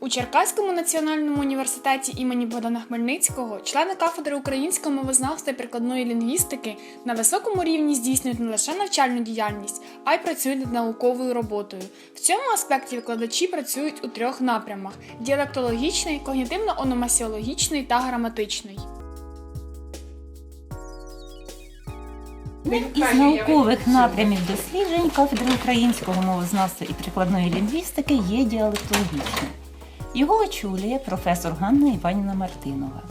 У Черкаському національному університеті імені Богдана Хмельницького члени кафедри українського мовознавства і прикладної лінгвістики на високому рівні здійснюють не лише навчальну діяльність, а й працюють над науковою роботою. В цьому аспекті викладачі працюють у трьох напрямах: діалектологічний, когнітивно-ономасіологічний та граматичний. Із наукових напрямів досліджень кафедри українського мовознавства і прикладної лінгвістики є діалектологічний. Його очолює професор Ганна Іванівна Мартинова.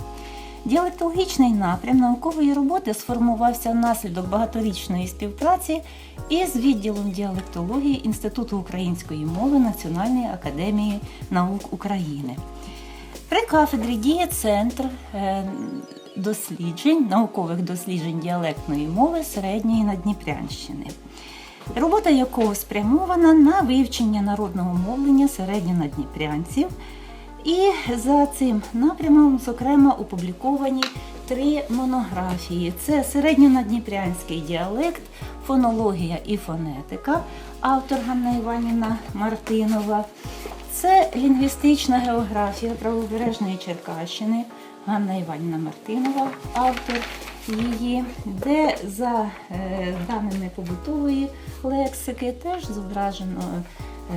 Діалектологічний напрям наукової роботи сформувався внаслідок багаторічної співпраці із відділом діалектології Інституту української мови Національної академії наук України. При кафедрі діє центр е, досліджень, наукових досліджень діалектної мови середньої Надніпрянщини, робота якого спрямована на вивчення народного мовлення середньонадніпрянців. І за цим напрямом, зокрема, опубліковані три монографії: це середньонадніпрянський діалект, фонологія і фонетика, автор Ганна Іванівна Мартинова. Це лінгвістична географія правобережної Черкащини, Ганна Іванівна Мартинова, автор її, де за е, даними побутової лексики теж зображено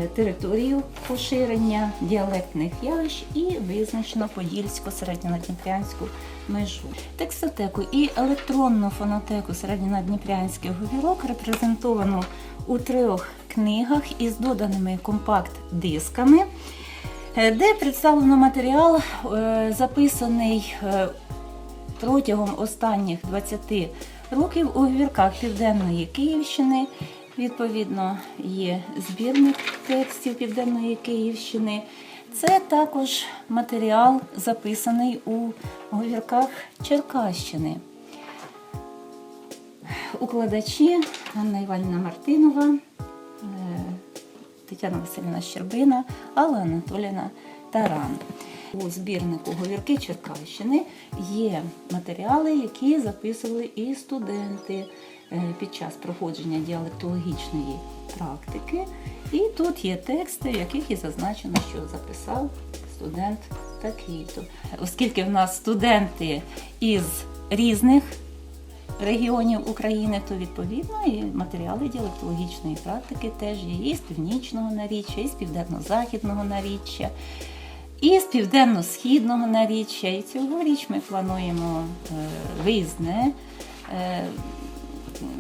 е, територію поширення діалектних явищ і визначено подільсько середньонадніпрянську межу. Текстотеку і електронну фонотеку середньонадніпрянських говірок репрезентовано у трьох книгах із доданими компакт-дисками, е, де представлено матеріал, записаний протягом останніх 20 років у говірках Південної Київщини. Відповідно, є збірник текстів Південної Київщини. Це також матеріал, записаний у говірках Черкащини. Укладачі Анна Іванівна Мартинова, е, Тетяна Васильівна Щербина, Алла Анатоліна Таран. У збірнику Говірки Черкащини є матеріали, які записували і студенти е, під час проходження діалектологічної практики. І тут є тексти, в яких і зазначено, що записав студент такий-то. Оскільки в нас студенти із різних регіонів України, то відповідно і матеріали діалектологічної практики теж є і з північного наріччя, і з південно-західного наріччя, і з південно-східного наріччя. І цьогоріч ми плануємо е, виїзне. е,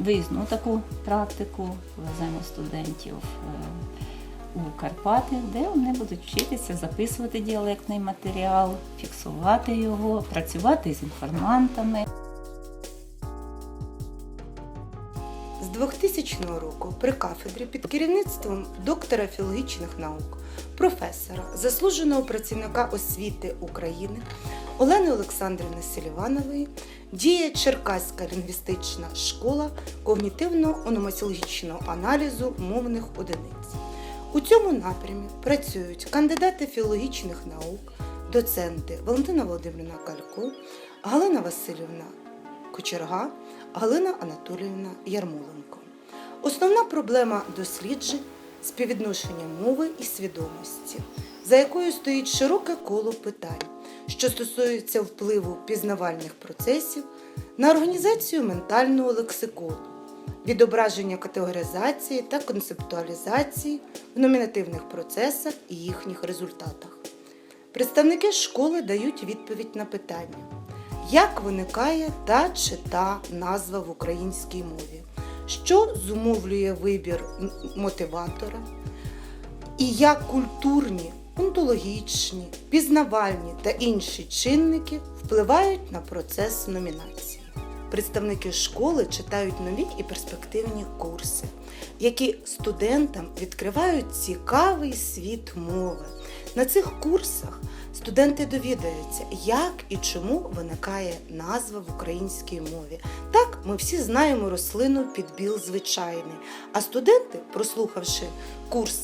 Виїзну таку практику веземо студентів е, у Карпати, де вони будуть вчитися записувати діалектний матеріал, фіксувати його, працювати з інформантами. 2000 року при кафедрі під керівництвом доктора філологічних наук, професора, заслуженого працівника освіти України Олени Олександрівни Селіванової діє Черкаська лінгвістична школа когнітивно-ономасіологічного аналізу мовних одиниць. У цьому напрямі працюють кандидати філологічних наук, доценти Валентина Володимирівна Калько, Галина Васильівна Кочерга, Галина Анатоліївна Ярмоленко. Основна проблема досліджень співвідношення мови і свідомості, за якою стоїть широке коло питань, що стосуються впливу пізнавальних процесів на організацію ментального лексикону, відображення категоризації та концептуалізації в номінативних процесах і їхніх результатах. Представники школи дають відповідь на питання, як виникає та чи та назва в українській мові, що зумовлює вибір мотиватора, і як культурні, онтологічні, пізнавальні та інші чинники впливають на процес номінації. Представники школи читають нові і перспективні курси, які студентам відкривають цікавий світ мови. На цих курсах студенти довідаються, як і чому виникає назва в українській мові. Так, ми всі знаємо рослину підбіл звичайний, а студенти, прослухавши курс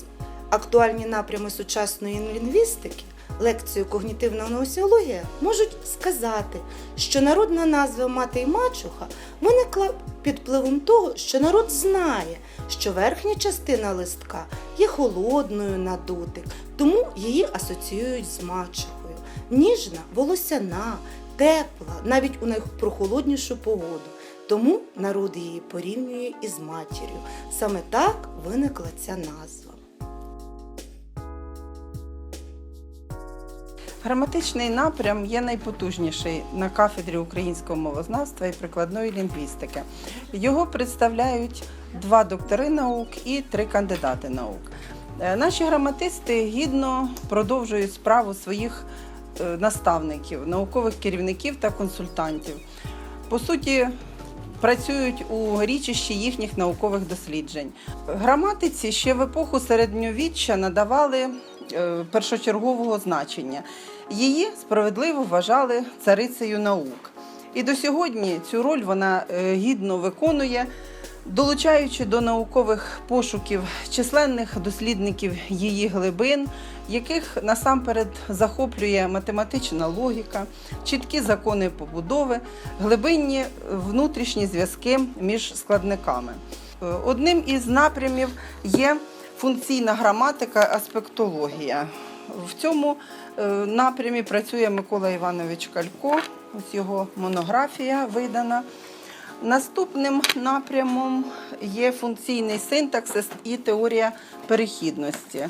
актуальні напрями сучасної лінгвістики, лекцію когнітивна носіологія, можуть сказати, що народна назва мати і мачуха виникла під впливом того, що народ знає, що верхня частина листка є холодною на дотик, тому її асоціюють з мачехою. Ніжна, волосяна, тепла, навіть у найпрохолоднішу погоду. Тому народ її порівнює із матір'ю. Саме так виникла ця назва. Граматичний напрям є найпотужніший на кафедрі українського мовознавства і прикладної лінгвістики. Його представляють два доктори наук і три кандидати наук. Е, Наші граматисти гідно продовжують справу своїх е, наставників, наукових керівників та консультантів. По суті, працюють у річищі їхніх наукових досліджень. Граматиці ще в епоху середньовіччя надавали першочергового значення. Її справедливо вважали царицею наук. І до сьогодні цю роль вона е, гідно виконує, долучаючи до наукових пошуків численних дослідників її глибин, яких насамперед захоплює математична логіка, чіткі закони побудови, глибинні внутрішні зв'язки між складниками. Е, Одним із напрямів є функційна граматика, аспектологія. В цьому е, напрямі працює Микола Іванович Калько, ось його монографія видана. Наступним напрямом є функційний синтаксис і теорія перехідності.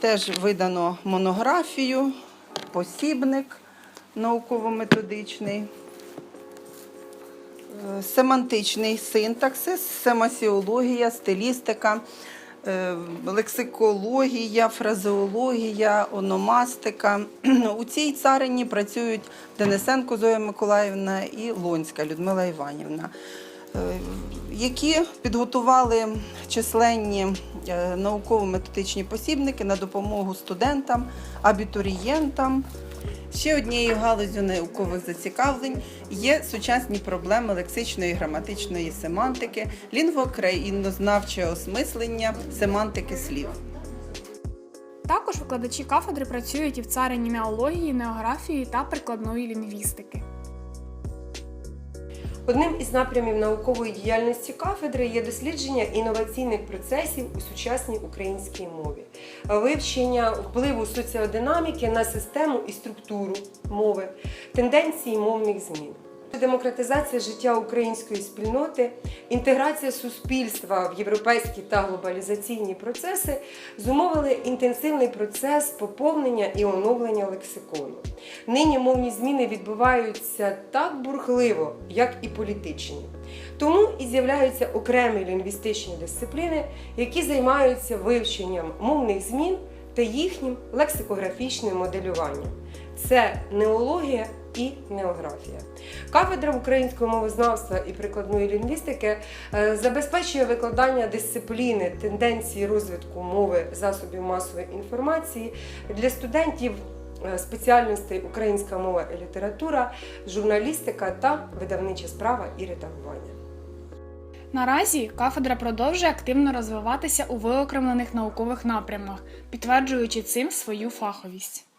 Теж видано монографію, посібник науково-методичний, Е, семантичний синтаксис, семасіологія, стилістика, лексикологія, фразеологія, ономастика. У цій царині працюють Денисенко Зоя Миколаївна і Лонська Людмила Іванівна, е, які підготували численні е, науково-методичні посібники на допомогу студентам, абітурієнтам. Ще однією галузю наукових зацікавлень є сучасні проблеми лексичної і граматичної семантики, лінгвокраїнознавче осмислення, семантики слів. Також викладачі кафедри працюють і в царині неології, неографії та прикладної лінгвістики. Одним із напрямів наукової діяльності кафедри є дослідження інноваційних процесів у сучасній українській мові, вивчення впливу соціодинаміки на систему і структуру мови, тенденції мовних змін. Демократизація життя української спільноти, інтеграція суспільства в європейські та глобалізаційні процеси зумовили інтенсивний процес поповнення і оновлення лексикону. Нині мовні зміни відбуваються так бурхливо, як і політичні. Тому і з'являються окремі лінгвістичні дисципліни, які займаються вивченням мовних змін та їхнім лексикографічним моделюванням. Це неологія і неографія. Кафедра українського мовознавства і прикладної лінгвістики е, забезпечує викладання дисципліни тенденції розвитку мови засобів масової інформації для студентів е, спеціальностей українська мова і література, журналістика та видавнича справа і редагування. Наразі кафедра продовжує активно розвиватися у виокремлених наукових напрямах, підтверджуючи цим свою фаховість.